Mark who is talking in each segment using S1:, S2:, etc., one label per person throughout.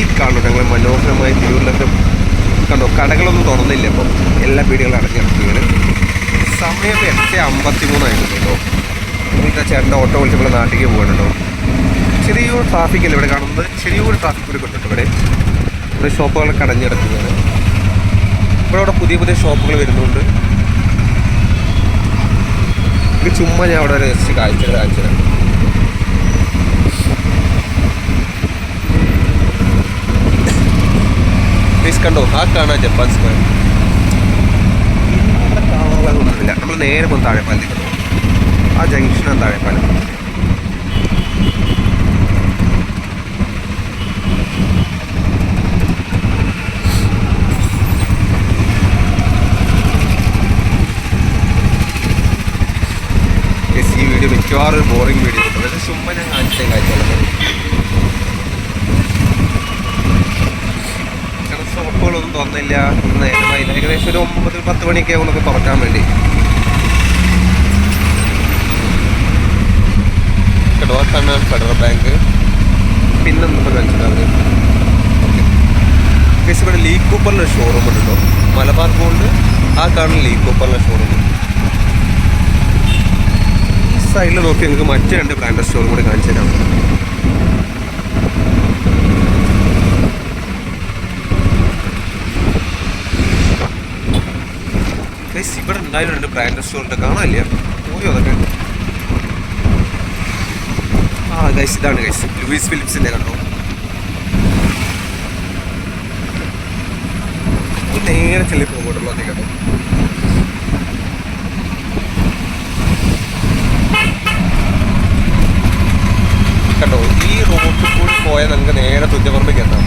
S1: ഈ കാണുന്നു ഞങ്ങൾ മനോഹരമായ തിരൂരിലൊക്കെ. കണ്ടോ കടകളൊന്നും തുറന്നില്ല ഇപ്പം. എല്ലാ പീടികളും അടഞ്ഞിറക്കിയാണ് സമയം എട്ട് അമ്പത്തി മൂന്നായിട്ടുണ്ടോ ഇന്നത്തെ ചേട്ടന്റെ ഓട്ടോ വിളിച്ച് ഇവിടെ നാട്ടിലേക്ക് പോകണുണ്ടോ ചെറിയൊരു ട്രാഫിക് അല്ലേ ഇവിടെ കാണുന്നത്. ചെറിയൊരു ട്രാഫിക് കൂടി കൊണ്ടിട്ട് ഇവിടെ. ഇവിടെ ഷോപ്പുകളൊക്കെ അടഞ്ഞിടക്കുകയാണ് ഇവിടെ അവിടെ പുതിയ പുതിയ ഷോപ്പുകൾ വരുന്നുണ്ട്. ഇത് ചുമ്മാ ഞാൻ അവിടെ ഒരു കാഴ്ച കാഴ്ച തരാം. കണ്ടോ? ആ കാണാൻ ജപ്പാൻ സ്ക്വയർ ഒന്നുമില്ല നമ്മൾ നേരെ പോകും താഴെപ്പാലത്തേക്ക് ആ ജംഗ്ഷനാണ് താഴെപ്പാലം. ഈ വീഡിയോ മിക്കവാറും ഒരു ബോറിംഗ് വീഡിയോ ചുമ്മാ ഞാൻ കാണിച്ചേ കാഴ്ചകളൊക്കെ കാരണം ഷോപ്പുകളൊന്നും തുറന്നില്ല ഇന്ന് നേരമായില്ല ഏകദേശം ഒരു ഒമ്പത് പത്ത് മണിയൊക്കെ ആവും നമുക്ക് തുറക്കാൻ വേണ്ടി. Federal Bank. പിന്നെ കേസ് ഇവിടെ ലീ കൂപ്പറിന്റെ ഷോറൂം ഉണ്ട് കേട്ടോ മലബാർ ഗോൾഡ് ആ കാണുന്ന ലീ കൂപ്പറിന്റെ ഷോറൂം ഈ സൈഡിൽ നോക്കി നിങ്ങൾക്ക് മറ്റു രണ്ട് ബ്രാൻഡ് സ്റ്റോറും കൂടി കാണിച്ചു തരാം. ഗൈസ് ഇവിടെ ഉണ്ടായിരുന്നു രണ്ട് ബ്രാൻഡ് റെസ്റ്റോറന്റ് കാണാനില്ല? പോയോ അതൊക്കെ ആ ഗൈസ് ഇതാണ് ഗൈസ് ലൂയിസ് ഫിലിപ്സിന്റെ കണ്ടോ? നേരെ ചെല്ലി പോകുമ്പോട്ടുള്ളൂ കേട്ടോ കണ്ടോ? ഈ റോഡിൽ കൂടി പോയാൽ നമുക്ക് നേരെ തുഞ്ചപറമ്പേക്ക് എത്താം.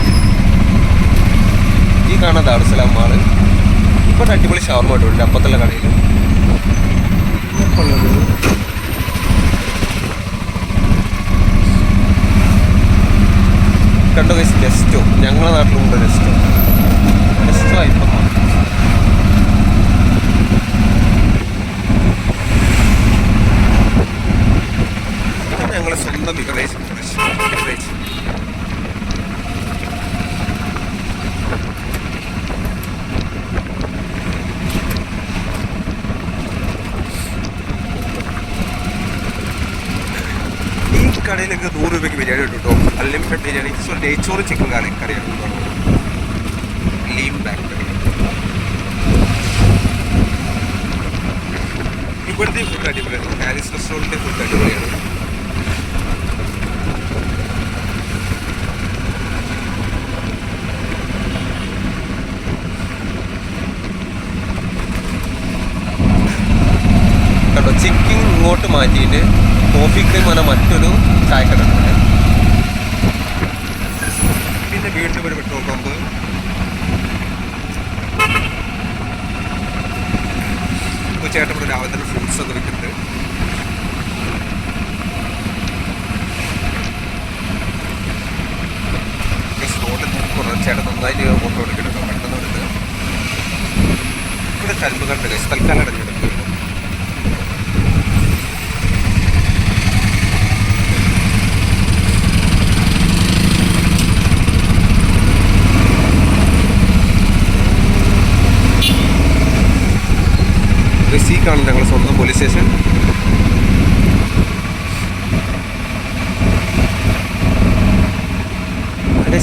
S1: ഈ കാണാൻ ദാർസലാം മാൾ. ഒരു അടിപൊളി ഷവർമ ഇട്ടുണ്ട് അപ്പത്തുള്ള കടയിൽ കണ്ടോ കൈസ് നെസ്റ്റോ ഞങ്ങളുടെ നാട്ടിലുണ്ട് നെസ്റ്റോ നെസ്റ്റോ ഇപ്പം ഞങ്ങളുടെ സ്വന്തം വികടേശ് വികടേശ് ഈ കടയിലൊക്കെ നൂറ് രൂപയ്ക്ക് ബിരിയാണി കിട്ടും കേട്ടോ. അൺലിമിറ്റഡ് ബിരിയാണി. സോ നെയ്ച്ചോറ് ചിക്കൻ കറി. കറിയാണ്. ലീം ബാക്ക് ഇവിടുത്തെ ഫുഡ് അടിപൊളിയാണ്. പാരീസ് റെസ്റ്റോറന്റിന്റെ ഫുഡ് അടിപൊളിയാണ്. കേട്ടോ ചിക്കിങ് ഇങ്ങോട്ട് മാറ്റിയിട്ട് കോഫി ക്രീം എന്ന മറ്റൊരു ചായക്കട പിന്നെ വീണ്ടും ഒരു പെട്രോൾ പമ്പ് ചേട്ടൻ ഇവിടെ രാവിലെ ഫ്രൂട്ട്സ് ഒക്കെ വിൽക്കുന്നുണ്ട് റോഡിൽ കുറച്ച് ചേട്ടൻ നന്നായിട്ട് ഫോട്ടോ എടുക്കുന്നുണ്ടോ. പെട്ടെന്ന് എടുത്ത് ഇവിടെ കരിമ്പ് കണ്ട് ഗൈസ് തൽക്കാലം അടഞ്ഞെടുക്കുന്നു സി ഞങ്ങൾ സ്വന്തം പോലീസ് സ്റ്റേഷൻ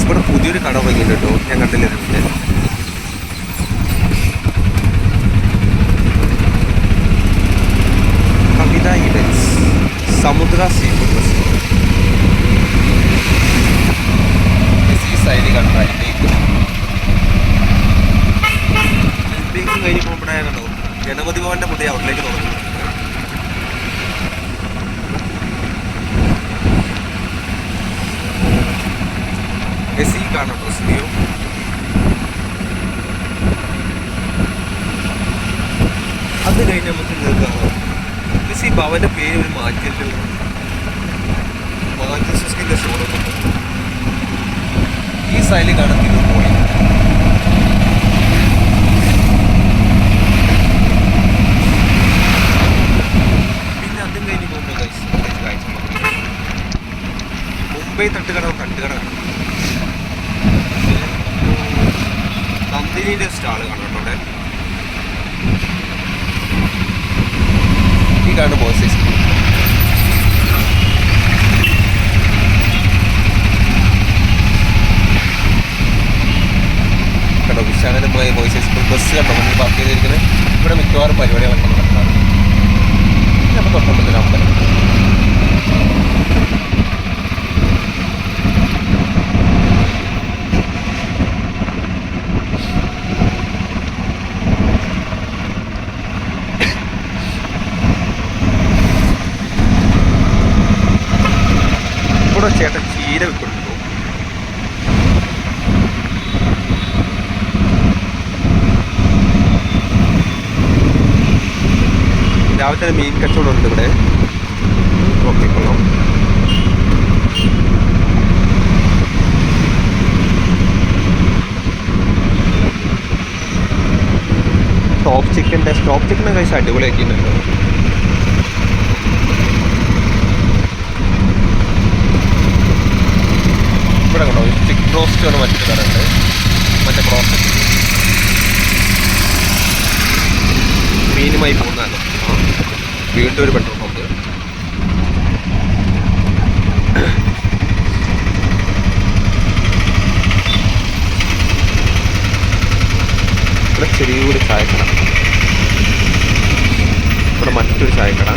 S1: ഇവിടെ പുതിയൊരു കട തുടങ്ങിയിട്ടുണ്ട് കേട്ടോ. ഞാൻ കണ്ടില്ല ഇതിന്റെ കവിത ഇവൻസ് സമുദ്ര സീ ഫുഡ് ഈ കണ്ടായിട്ട് കണ്ട കഴിഞ്ഞ് പോകുമ്പോഴേ കണ്ടോ ഗണപതി ഭവന്റെ പുതിയ ഔട്ട്ലേക്ക് തുടങ്ങി. എസ് ഈ കാണും സ്റ്റുഡിയോ? അത് കഴിഞ്ഞ് നമുക്ക് കേൾക്കാം എസ് ഈ ഭവന്റെ പേര് ഒരു മാറ്റല്ലോ മാഞ്ചസ്റ്ററിന്റെ ഷോറൂം ഈ സൈലി കാണാൻ പോയി പിന്നെ അതും കഴിഞ്ഞ് പോകുമ്പോൾ guys, പ്രത്യേകിച്ച് കാഴ്ച മുംബൈ തട്ടുകട തട്ടുകട നന്ദിനിയുടെ സ്റ്റാൾ കാണാം കേട്ടോ ഇവിടെ ഈ കാണുന്ന ബോയ്സ് സ്കൂൾ കണ്ടോ വിശാലമായ ബോയ്സ് സ്കൂൾ ബസ് കണ്ടോ മുന്നിൽ പാർക്ക് ചെയ്തിരിക്കുന്നത് ഇവിടെ മിക്കവാറും പരിപാടികളൊക്കെ നടക്കാറുണ്ട് നമ്മൾ തൊട്ടമ്പലത്തിൽ അമ്പലം ഇവിടെ ചേട്ടൻ ചീര വിൽക്കുന്നുണ്ടോ രാവിലെ മീൻ കച്ചവടം ഉണ്ട് ഇവിടെ. ഓക്കെ കൊള്ളാം. സ്റ്റോപ്പ് ചിക്കന്റെ സ്റ്റോപ്പ് ചിക്കന്റെ കഴിച്ച് അടിപൊളിയാക്കിയിട്ടുണ്ടോ. ഇവിടെ കണ്ടോ ചിക്കൻ റോസ്റ്റ് ആണ് മറ്റൊരു കടയുണ്ട് മറ്റേ പ്രോസസ് മീനുമായി പോകുന്നതല്ലോ വീണ്ടും ഒരു പെട്രോൾ പമ്പ് ഇവിടെ ചെറിയൊരു ചായക്കട. ഇവിടെ മറ്റൊരു ചായക്കട.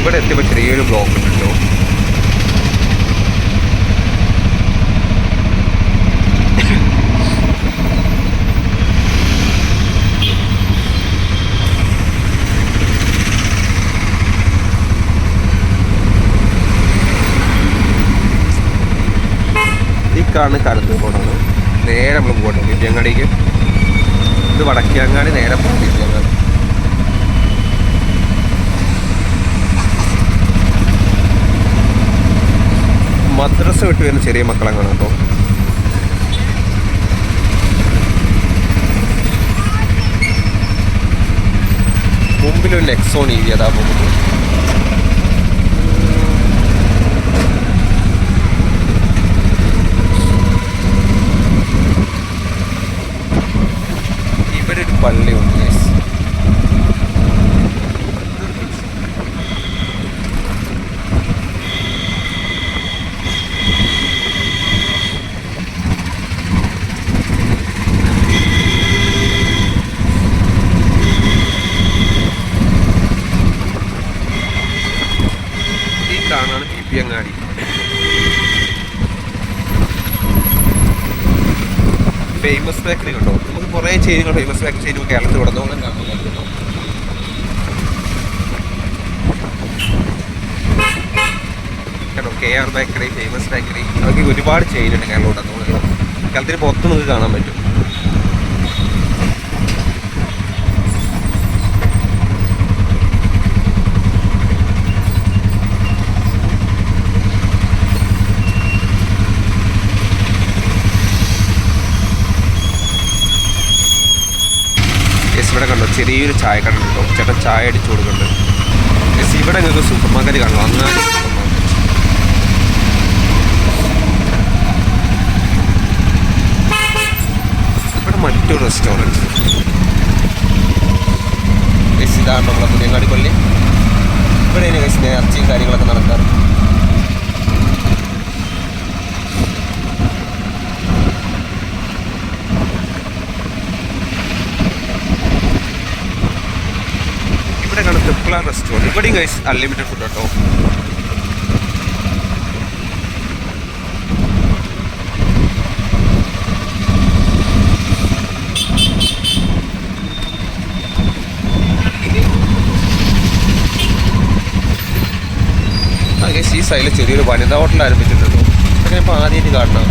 S1: ഇവിടെ എത്തിയപ്പോൾ ചെറിയൊരു ബ്ലോക്ക് ഉണ്ടല്ലോ. ഈ കടന്നു പോകുന്നത് നേരെ നമ്മൾ പോകട്ടെ. ദിവ്യങ്ങാടിക്ക് ഇത് വടക്കിയങ്ങാടി നേരെ പോകും ദിവ്യങ്ങാടി മദ്രസ വിട്ട് വരുന്ന ചെറിയ മക്കളെ കാണാം കേട്ടോ മുമ്പിലൊരു നെക്സോൺ ഏരിയ അതാ പോകുന്നു ഇവിടെ ഒരു പള്ളിയുണ്ട് ഉണ്ട്. കാണാണ് P P Angadi famous bakery ചേരുകൾ famous ചേരുവ കേരളത്തിൽ ഉടനോളം കേട്ടോ K R bakery famous bakery അതൊക്കെ ഒരുപാട് ചെയ്തിട്ടുണ്ട് കേരളം ഉടനോളം കേരളത്തിന് പുറത്ത് നമുക്ക് കാണാൻ പറ്റും യെസ് ഇവിടെ കണ്ടോ ചെറിയൊരു ചായക്കട ഉണ്ടോ ചേട്ടൻ ചായ അടിച്ചു കൊടുക്കുന്നുണ്ട് ഇവിടെ നിങ്ങൾക്ക് സൂപ്പർ മാർക്കറ്റ് കാണോ അങ്ങാടി സൂപ്പർ മാർക്കറ്റ്. ഇവിടെ മറ്റൊരു റെസ്റ്റോറന്റ് ഇതാണ് നമ്മളെ പുതിയങ്ങാടി പള്ളി ഇവിടെ ഇറച്ചിയും കാര്യങ്ങളൊക്കെ നടക്കാറ്. ട്രിപ്പിള റെസ്റ്റോറന്റ് ഇവിടെയും കഴിച്ച് അൺലിമിറ്റഡ് ഫുഡ് കേട്ടോ ഈ സൈഡിൽ ചെറിയൊരു വനിതാ ഹോട്ടൽ ആരംഭിച്ചിട്ടുണ്ടോ. അങ്ങനെ ഇപ്പോൾ ആദ്യമായിട്ട് കാണണം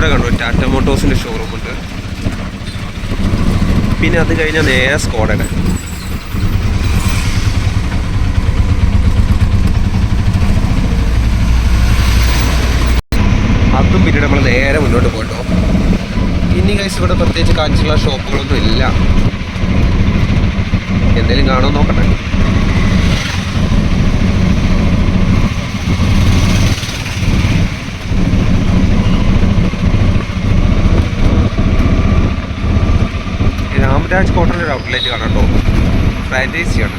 S1: ടാറ്റ മോട്ടോഴ്സിന്റെ ഷോറൂം ഉണ്ട്. പിന്നെ അത് കഴിഞ്ഞാൽ നേരെ സ്കോഡയുടെ അതും പിന്നീട് നമ്മൾ നേരെ മുന്നോട്ട് പോയിട്ടോ. ഇനി കൈസ് ഇവിടെ പ്രത്യേകിച്ച് കാണിച്ചുള്ള ഷോപ്പുകളൊന്നും ഇല്ല. എന്തെങ്കിലും കാണുമോ നോക്കട്ടെ. രാംരാജ് കോട്ടന്റെ ഒരു ഔട്ട്ലെറ്റ് കാണാം കേട്ടോ ഫ്രാഞ്ചൈസിയാണ്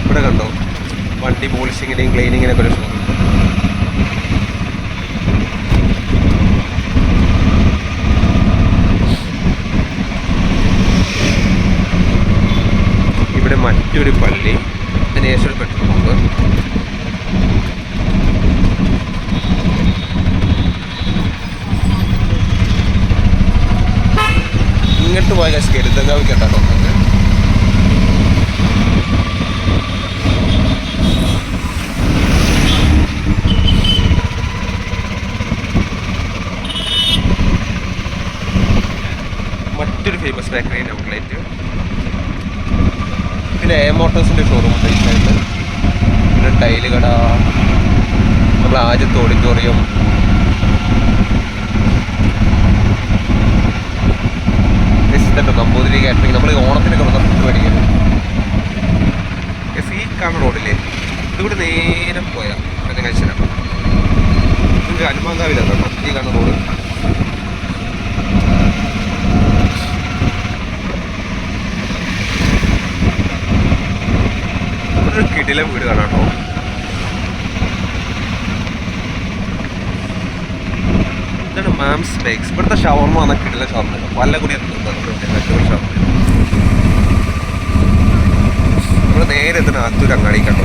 S1: ഇവിടെ കണ്ടോ? വണ്ടി പോളിഷിങ്ങിന്റെയും ക്ലീനിങ്ങിനൊക്കെ ഒരു ഷോപ്പ് ഇവിടെ മറ്റൊരു പള്ളി അതിനുശേഷം ഒരു പെട്രോൾ പമ്പ് ഇങ്ങോട്ട് പോയ കാശ് കരുതങ്കാവിക്ക് എന്താ തോന്നുന്നത് മറ്റൊരു ഫേമസ് ബേക്കറി ഔട്ട്ലെറ്റ് പിന്നെ എ മോട്ടോഴ്സിന്റെ ഷോറൂം സൈഡിൽ പിന്നെ ടൈൽ കട നമ്മൾ ആദ്യത്തെ ഓഡിറ്റോറിയം നമ്പൂതിരി കാറ്ററിംഗ് നമ്മൾ ഓണത്തിനൊക്കെ വന്ന ഫുഡ് മേടിക്കുന്നത് ഈ കാണുന്ന റോഡില്ലേ ഇതുകൂടെ നേരെ പോയാൽ ഞാൻ കഴിച്ചാൽ നിങ്ങൾക്ക് ഹനുമാങ്കാവിലാണ് കേട്ടോ ഈ കാണുന്ന റോഡ് കിടിലം വീട് കാണാം കേട്ടോ. ഇതാണ് മാംസ് ബേക്സ് ഇവിടുത്തെ ഷവർമ എന്ന കിടില ഷവർമ. പല കൂടി ഷവർമ. നേരെ എത്തുന്ന ആത്തൂർ അങ്ങാടി കണ്ടോ?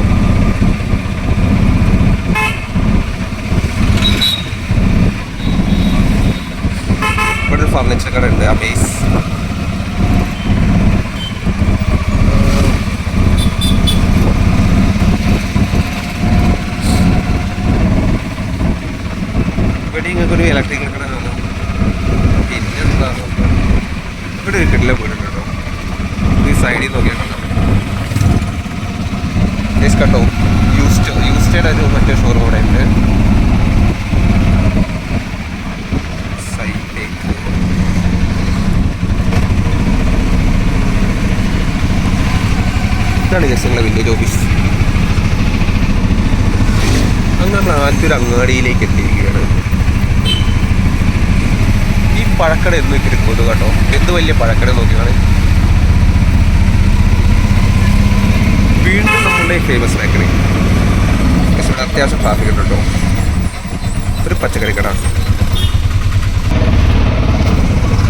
S1: ഇവിടെ ഫർണിച്ചർ കട ഉണ്ട്. ആ ബേസ് ഒരു ഇലക്ട്രിക്കൽ കട കാണാം. പിന്നെന്താ ഇവിടെ കിട്ടില്ല കേട്ടോ. ഈ സൈഡിൽ നോക്കിയാൽ യൂസ്റ്റ് യൂസ്റ്റേഡ് ഒരു മറ്റേ ഷോറൂം ഇവിടെ ഉണ്ട്. വില്ലേജ് ഓഫീസ് അങ്ങനെ നമ്മൾ ആദ്യത്തെ ഒരു അങ്ങാടിയിലേക്ക് എത്തിയിരിക്കുകയാണ്. പഴക്കട എന്ന് കിടക്കുന്നത് കേട്ടോ. എന്ത് വലിയ പഴക്കട നോക്കിയാണ് വീണ്ടും നമ്മുടെ ഫേമസ് ബേക്കറി അത്യാവശ്യം ട്രാഫിക് ഉണ്ട്? കേട്ടോ ഒരു പച്ചക്കറി കട.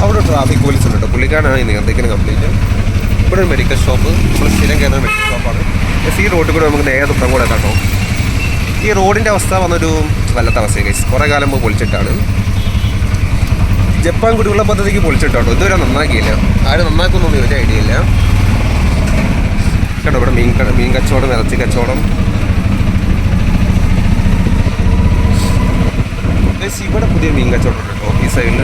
S1: അവിടെ ട്രാഫിക് പോലീസ് ഉണ്ട് കേട്ടോ. പുള്ളിക്കാരനാണ് ഈ നിയന്ത്രിക്കുന്ന കംപ്ലീറ്റ് ഇവിടെ ഒരു മെഡിക്കൽ ഷോപ്പ് നമ്മൾ സ്ഥിരം കയറുന്ന മെഡിക്കൽ ഷോപ്പാണ് പക്ഷേ ഈ റോഡിൽ കൂടെ നമുക്ക് നേരെ ദുഃഖം കൂടെ കേട്ടോ. ഈ റോഡിന്റെ അവസ്ഥ വന്നൊരു വല്ലാത്ത അവസ്ഥയാണ് കുറേ കാലം മുമ്പ് പൊളിച്ചിട്ടാണ് ജപ്പാൻ കുടിവെള്ള പദ്ധതിക്ക് പൊളിച്ചിട്ടോ ഇതുവരെ നന്നാക്കിയില്ല. ആരും നന്നാക്കുന്നൊന്നും ഒരു ഐഡിയ ഇല്ല. കേട്ടോ ഇവിടെ മീൻ മീൻ കച്ചവടം ഇറച്ചി കച്ചവടം. ഇവിടെ പുതിയ മീൻ കച്ചവടം ഉണ്ട് കേട്ടോ ഈ സൈഡിൽ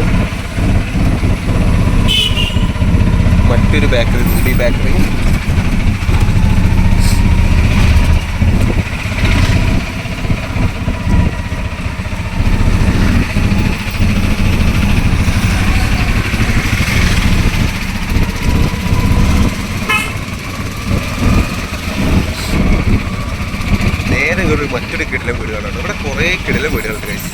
S1: മറ്റൊരു ബേക്കറി ബേക്കറി നേരെ ഒരു മറ്റൊരു കിടിലം വീടുകളാണ് ഇവിടെ കുറേ കിടിലം വീടുകളുണ്ട് guys.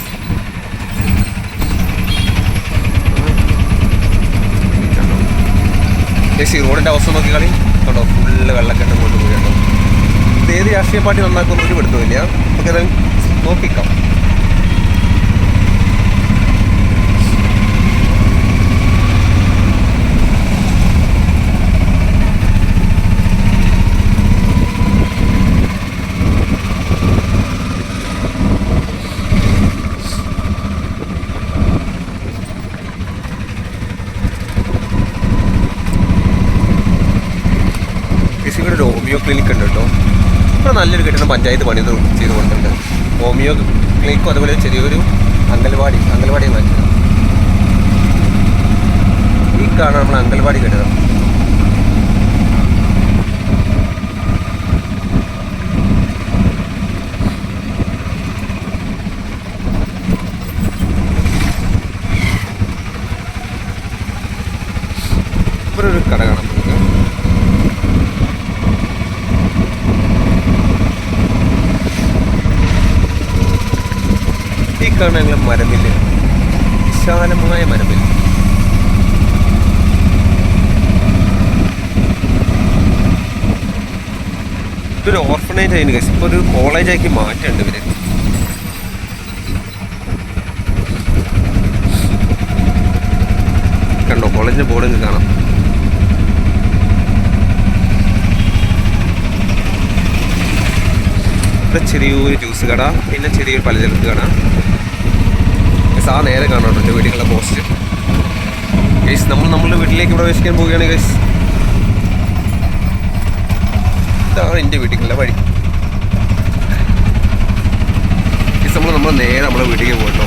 S1: Guys, ഈ റോഡിന്റെ അവസ്ഥ നോക്കി കളി കണ്ടോ ഫുള്ള് വെള്ളക്കെട്ട് കൊണ്ട് പോയി കേട്ടോ ഇത് ഏത് രാഷ്ട്രീയ പാർട്ടി നന്നാക്കുന്ന ഒരു പിടുത്തമില്ല നമുക്കത് നോക്കിക്കാം. നല്ലൊരു പഞ്ചായത്ത് പണി ചെയ്ത് കൊടുത്തിട്ടുണ്ട്. ഹോമിയോ ക്ലിനിക്കും അതുപോലെ ചെറിയൊരു അംഗൻവാടി അംഗൻവാടി മാറ്റി. ഈ കാണാൻ നമ്മൾ അംഗൻവാടി കെട്ടിടം ഇവിടെ ഒരു കട കാണാം നമുക്ക് ഈ മരമില്ല? വിശാലമായ മരമില്ല? ഇതൊരു ഓർഫനേജ് ആയിരുന്നു കേസ് ഇപ്പോൾ ഒരു കോളേജാക്കി മാറ്റുന്നുണ്ട് ഇവർ. കണ്ടോ? കോളേജിന് ബോർഡ് കാണാം. ചെറിയൊരു ജ്യൂസ് കട പിന്നെ ചെറിയൊരു പലചരക്ക് കട. ആ നേരെ കാണാം എന്റെ വീടുകളുടെ പോസ്റ്റ് ഗൈസ് നമ്മൾ നമ്മളുടെ വീട്ടിലേക്ക് പ്രവേശിക്കാൻ പോവുകയാണ് ഗൈസ് ഇതാണ് എന്റെ വീട്ടിലുള്ള വഴി. നമ്മൾ നമ്മൾ നേരെ നമ്മുടെ വീട്ടിലേക്ക് പോകട്ടോ.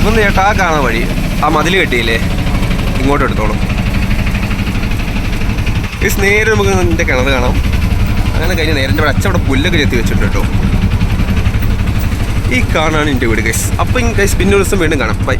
S1: ഇതൊന്ന് ചേട്ടാ കാണാൻ വഴി. ആ മതിൽ കെട്ടിയില്ലേ? ഇങ്ങോട്ട് എടുത്തോളൂ. ഈ നേരെ നമുക്ക് എന്റെ കിണർ കാണാം. അങ്ങനെ കഴിഞ്ഞ് നേരെ ഇവിടെ അച്ഛൻ പുല്ലൊക്കെ ചെത്തി വെച്ചിട്ടുണ്ട് കേട്ടോ. ഈ കാണാണ് എന്റെ വീട് ഗൈസ് അപ്പം ഗൈസ് പിന്നെ ഒരു ദിവസം വീണ്ടും കാണാം. ബൈ